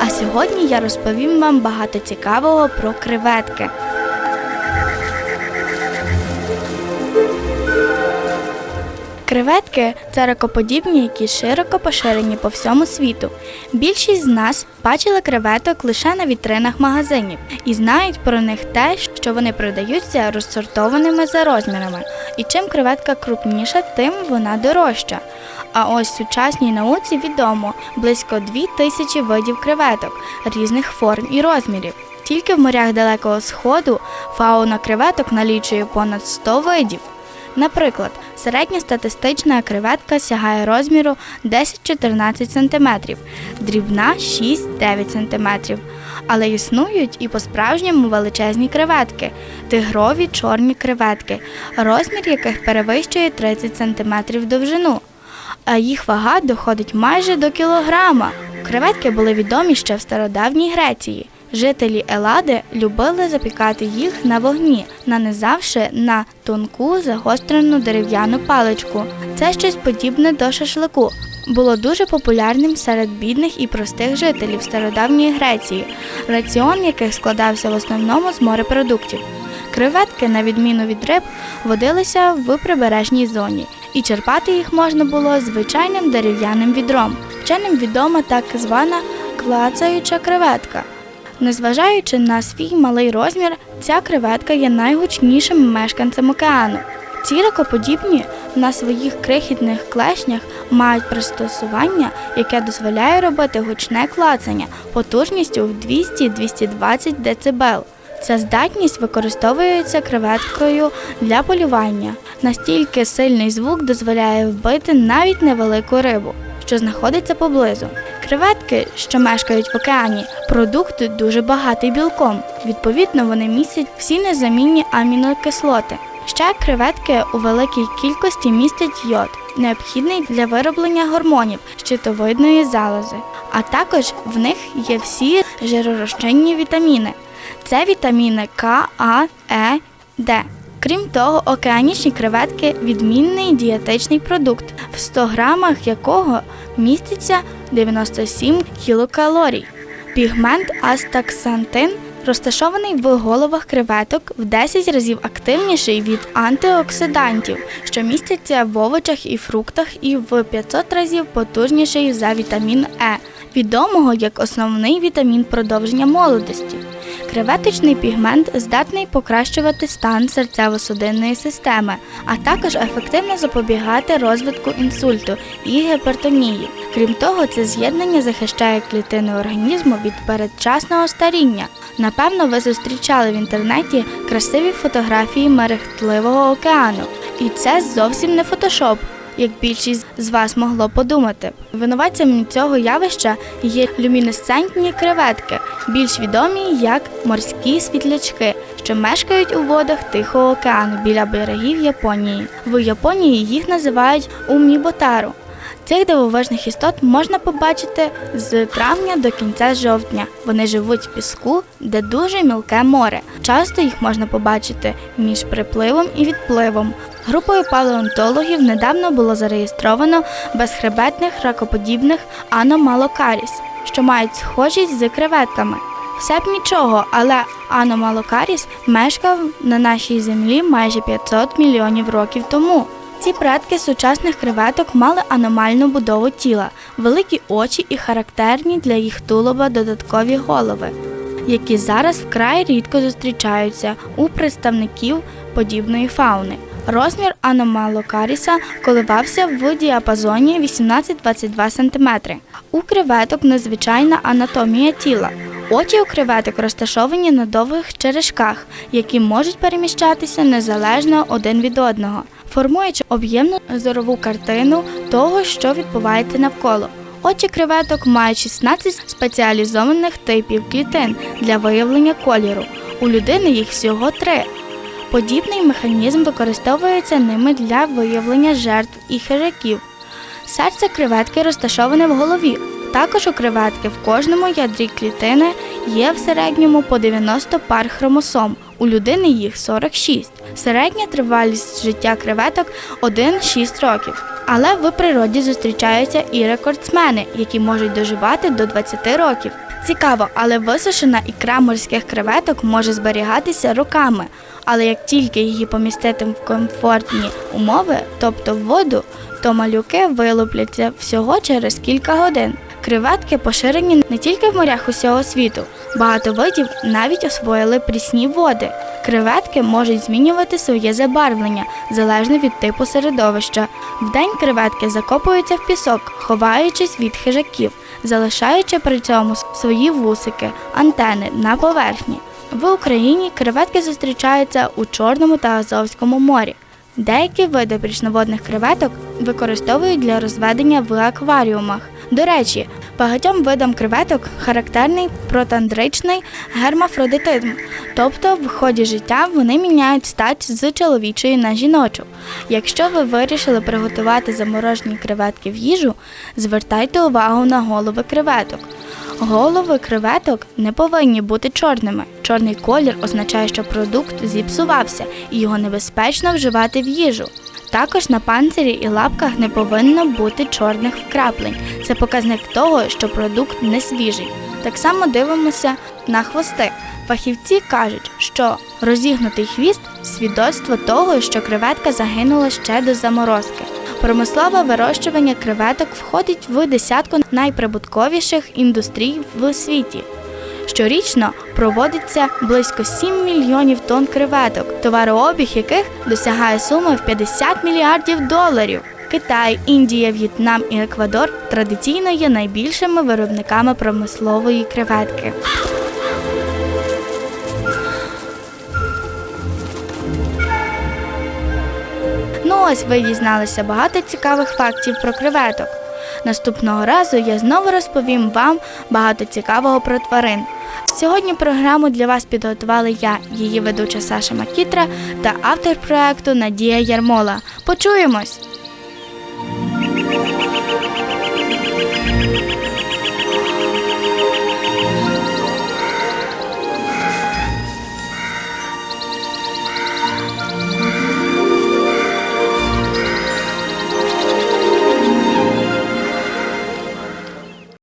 А сьогодні я розповім вам багато цікавого про креветки. Креветки це ракоподібні, які широко поширені по всьому світу. Більшість з нас бачили креветок лише на вітринах магазинів і знають про них те, що вони продаються розсортованими за розмірами. І чим креветка крупніша, тим вона дорожча. А ось сучасній науці відомо близько дві тисячі видів креветок різних форм і розмірів. Тільки в морях Далекого Сходу фауна креветок налічує понад 100 видів. Наприклад, середня статистична креветка сягає розміру 10-14 см, дрібна 6-9 см. Але існують і по-справжньому величезні креветки, тигрові чорні креветки, розмір яких перевищує 30 см довжину, а їх вага доходить майже до кілограма. Креветки були відомі ще в стародавній Греції. Жителі Елади любили запікати їх на вогні, нанизавши на тонку загострену дерев'яну паличку. Це щось подібне до шашлику. Було дуже популярним серед бідних і простих жителів стародавньої Греції, раціон яких складався в основному з морепродуктів. Креветки, на відміну від риб, водилися в прибережній зоні, і черпати їх можна було звичайним дерев'яним відром. Вченим відома так звана клацаюча креветка. Незважаючи на свій малий розмір, ця креветка є найгучнішим мешканцем океану. Ці ракоподібні на своїх крихітних клешнях мають пристосування, яке дозволяє робити гучне клацання потужністю в 200-220 дБ. Ця здатність використовується креветкою для полювання. Настільки сильний звук дозволяє вбити навіть невелику рибу, що знаходиться поблизу. Креветки, що мешкають в океані, продукт дуже багатий білком. Відповідно, вони містять всі незамінні амінокислоти. Ще креветки у великій кількості містять йод, необхідний для вироблення гормонів щитовидної залози. А також в них є всі жиророзчинні вітаміни. Це вітаміни К, А, Е, Д. Крім того, океанічні креветки відмінний дієтичний продукт, в 100 грамах якого міститься 97 кілокалорій. Пігмент астаксантин розташований в головах креветок в 10 разів активніший від антиоксидантів, що містяться в овочах і фруктах, і в 500 разів потужніший за вітамін Е, відомого як основний вітамін продовження молодості. Креветочний пігмент здатний покращувати стан серцево-судинної системи, а також ефективно запобігати розвитку інсульту і гіпертонії. Крім того, це з'єднання захищає клітини організму від передчасного старіння. Напевно, ви зустрічали в інтернеті красиві фотографії мерехтливого океану, і це зовсім не фотошоп як більшість з вас могло подумати. Винуватцями цього явища є люмінесцентні креветки, більш відомі як морські світлячки, що мешкають у водах Тихого океану біля берегів Японії. В Японії їх називають умніботару. Цих дивовижних істот можна побачити з травня до кінця жовтня. Вони живуть в піску, де дуже мілке море. Часто їх можна побачити між припливом і відпливом. Групою палеонтологів недавно було зареєстровано безхребетних ракоподібних аномалокаріс, що мають схожість з креветками. Все б нічого, але аномалокаріс мешкав на нашій землі майже 500 мільйонів років тому. Ці предки сучасних креветок мали аномальну будову тіла, великі очі і характерні для їх тулуба додаткові голови, які зараз вкрай рідко зустрічаються у представників подібної фауни. Розмір аномалокаріса коливався в діапазоні 18-22 см. У креветок незвичайна анатомія тіла. Очі у креветок розташовані на довгих черешках, які можуть переміщатися незалежно один від одного, формуючи об'ємну зорову картину того, що відбувається навколо. Очі креветок мають 16 спеціалізованих типів клітин для виявлення кольору. У людини їх всього три. Подібний механізм використовується ними для виявлення жертв і хижаків. Серце креветки розташоване в голові. Також у креветки в кожному ядрі клітини є в середньому по 90 пар хромосом. У людини їх 46. Середня тривалість життя креветок 1-6 років. Але в природі зустрічаються і рекордсмени, які можуть доживати до 20 років. Цікаво, але висушена ікра морських креветок може зберігатися роками. Але як тільки її помістити в комфортні умови, тобто в воду, то малюки вилупляться всього через кілька годин. Креветки поширені не тільки в морях усього світу. Багато видів навіть освоїли прісні води. Креветки можуть змінювати своє забарвлення залежно від типу середовища. Вдень креветки закопуються в пісок, ховаючись від хижаків, залишаючи при цьому свої вусики, антени на поверхні. В Україні креветки зустрічаються у Чорному та Азовському морі. Деякі види прісноводних креветок використовують для розведення в акваріумах. До речі, багатьом видам креветок характерний протандричний гермафродитизм, тобто в ході життя вони міняють стать з чоловічої на жіночу. Якщо ви вирішили приготувати заморожені креветки в їжу, звертайте увагу на голови креветок. Голови креветок не повинні бути чорними. Чорний колір означає, що продукт зіпсувався і його небезпечно вживати в їжу. Також на панцирі і лапках не повинно бути чорних вкраплень. Це показник того, що продукт не свіжий. Так само дивимося на хвости. Фахівці кажуть, що розігнутий хвіст свідоцтво того, що креветка загинула ще до заморозки. Промислове вирощування креветок входить в десятку найприбутковіших індустрій в світі. Щорічно проводиться близько 7 мільйонів тонн креветок, товарообіг яких досягає суми в 50 мільярдів доларів. Китай, Індія, В'єтнам і Еквадор традиційно є найбільшими виробниками промислової креветки. Ну ось ви дізналися багато цікавих фактів про креветок. Наступного разу я знову розповім вам багато цікавого про тварин. Сьогодні програму для вас підготували я, її ведуча Саша Макітра та автор проекту Надія Ярмола. Почуємось!